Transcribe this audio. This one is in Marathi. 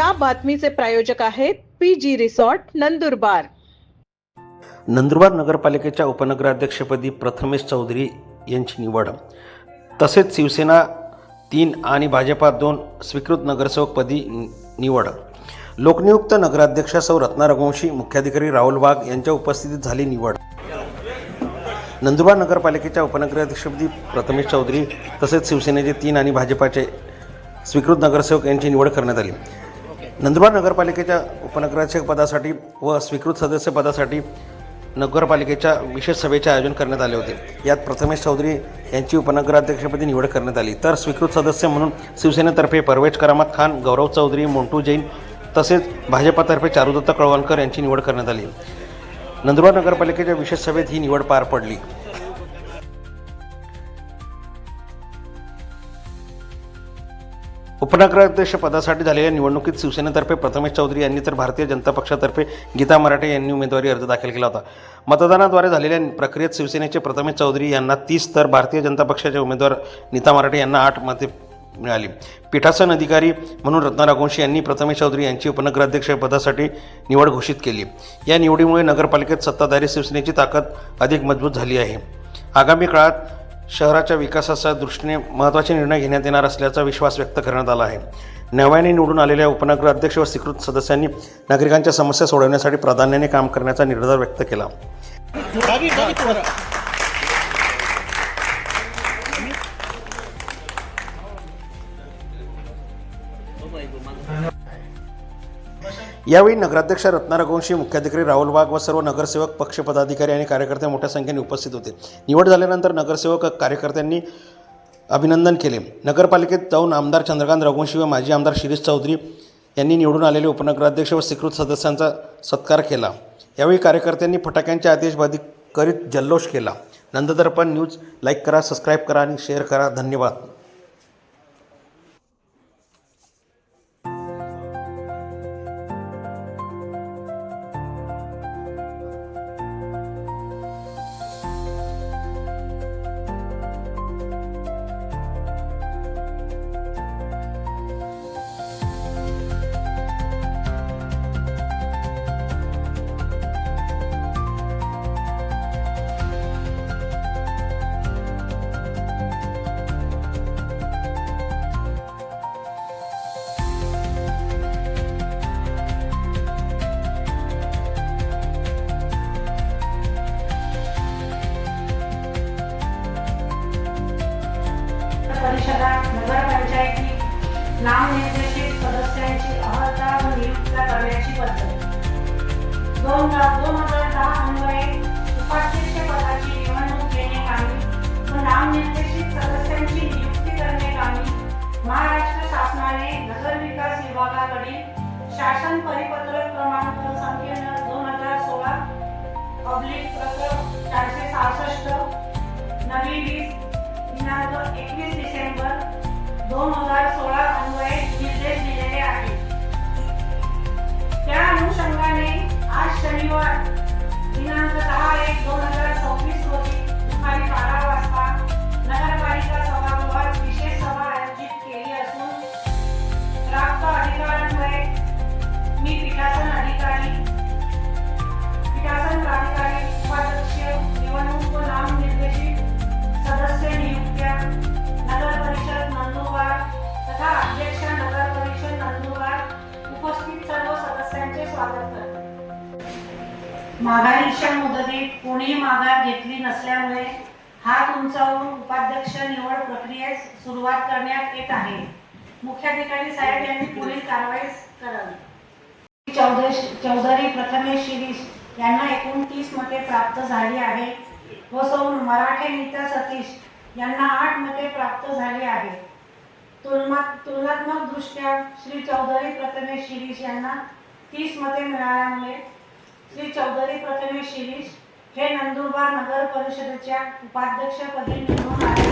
या बातमीचे प्रायोजक आहेत P G resort Nandurbar. Nandurbar नगरपालिकेच्या उपनगराध्यक्षपदी प्रथमेश चौधरी यांची निवड. तसेच शिवसेना तीन आणि भाजपा दोन स्वीकृत नगरसेवकपदी निवड. लोकनियुक्त नगराध्यक्ष सौ रत्ना रघुवंशी मुख्याधिकारी राहुल वाघ यांच्या उपस्थितीत झाली निवड. नंदुरबार नगरपालिकेच्या उपनगराध्यक्षपदी प्रथमेश चौधरी तसेच शिवसेनेचे तीन आणि भाजपाचे स्वीकृत नगरसेवक यांची निवड करण्यात आली. नंदुरबार नगरपालिकेच्या उपनगराध्यक्ष पदासाठी व स्वीकृत सदस्य पदासाठी नगरपालिकेच्या विशेष सभेचे आयोजन करण्यात आले होते. यात प्रथमेश चौधरी यांची उपनगराध्यक्षपदी निवड करण्यात आली. तर स्वीकृत सदस्य म्हणून शिवसेनेतर्फे परवेज करामत खान गौरव चौधरी मोंटू जैन तसेच भाजपातर्फे चारुदत्त कळवणकर यांची निवड करण्यात आली. नंदुरबार नगरपालिकेच्या विशेष सभेत ही निवड पार पडली. उपनगराध्यक्ष पदासाठी झालेल्या निवडणुकीत शिवसेनेतर्फे प्रथमेश चौधरी यांनी तर भारतीय जनता पक्षातर्फे गीता मराठे यांनी उमेदवारी अर्ज दाखल केला होता. मतदानाद्वारे झालेल्या प्रक्रियेत शिवसेनेचे प्रथमेश चौधरी यांना तीस तर भारतीय जनता पक्षाचे उमेदवार नीता मराठे यांना आठ मते मिळाली. पीठासन अधिकारी म्हणून रत्ना रघुवंशी यांनी प्रथमेश चौधरी यांची उपनगराध्यक्ष पदासाठी निवड घोषित केली. या निवडीमुळे नगरपालिकेत सत्ताधारी शिवसेनेची ताकद अधिक मजबूत झाली आहे. आगामी काळात शहराच्या विकासाच्या दृष्टीने महत्त्वाचे निर्णय घेण्यात येणार असल्याचा विश्वास व्यक्त करण्यात आला आहे. नव्याने निवडून आलेल्या उपनगर अध्यक्ष व स्वीकृत सदस्यांनी नागरिकांच्या समस्या सोडवण्यासाठी प्राधान्याने काम करण्याचा निर्धार व्यक्त केला. यावेळी नगराध्यक्ष रत्ना रघुवंशी मुख्याधिकारी राहुल वाघ व सर्व नगरसेवक पक्ष पदाधिकारी आणि कार्यकर्ते मोठ्या संख्येने उपस्थित होते. निवड झाल्यानंतर नगरसेवक कार्यकर्त्यांनी अभिनंदन केले. नगरपालिकेत जाऊन आमदार चंद्रकांत रघुवंशी व माजी आमदार शिरीष चौधरी यांनी निवडून आलेले उपनगराध्यक्ष व स्वीकृत सदस्यांचा सत्कार केला. यावेळी कार्यकर्त्यांनी फटाक्यांची आदेशबाजी करीत जल्लोष केला. नंददर्पण न्यूज लाईक करा सबस्क्राईब करा आणि शेअर करा. धन्यवाद. परिषदा नगरपंचायती नामनिर्देशित सदस्यांची अहर्ता व नियुक्त्या करण्याची पद्धत. दोन दोन हजार दहा अन्वये उपाध्यक्ष पदाची निवडणूक घेण्याकामी व नामनिर्देशित सदस्यांची नियुक्ती करण्याकामी महाराष्ट्र शासनाने नगर विकास विभागाकडील शासन परिपत्रक क्रमांक संख्येनं दोन हजार सोळा पब्लिक प्रकल्प चारशे सहासष्ट नवी वीस दिनांक एकवीस दोन हजार सोळा अन्वये निर्देश दिलेले आहेत. त्या अनुषंगाने आज शनिवार स्वागत करते. माघारीच्या मुदतीत कोणी माघार घेतली नसल्यामुळे हात उंचावून उपाध्यक्ष निवड प्रक्रियेस सुरुवात करण्यात येत आहे. मुख्याधिकारी साहेब यांनी पुढील कारवाई करावी. चौधरी चौधरी प्रथमेश शिरीष यांना एकूण तीस मते प्राप्त झाली आहे व सौ मराठे नीता सतीश यांना आठ मते प्राप्त झाली आहे. तुलना तुलनात्मक दृष्ट्या श्री चौधरी प्रथमेश शिरीष यांना तीस मते मिळाल्यामुळे श्री चौधरी प्रथमेश शिरीष हे नंदुरबार नगर परिषदेच्या उपाध्यक्षपदी निवडून आले.